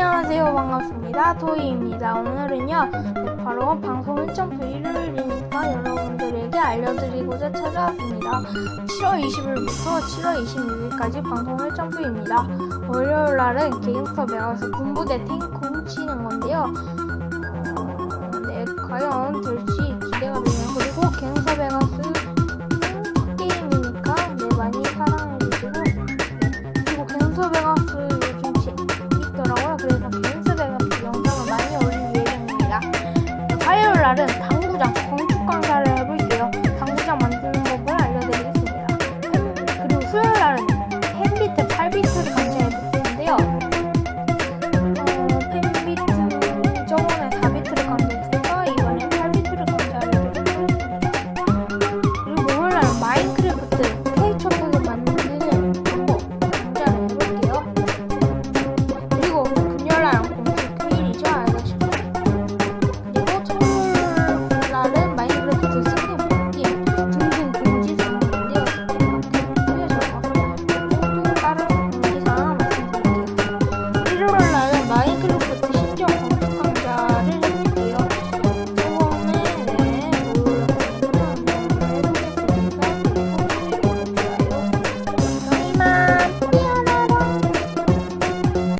반갑습니다. 도희입니다. 오늘은요, 바로 방송 1.9 일요일이니까 여러분들에게 알려드리고자 찾아왔습니다. 7월 20일부터 7월 26일까지 방송 1.9입니다. 월요일 날은 게임스터 메가에서 군부대 탱크 훔치는 건데요. 어, 네, 과연 될지 날은 당구장 건축 강사를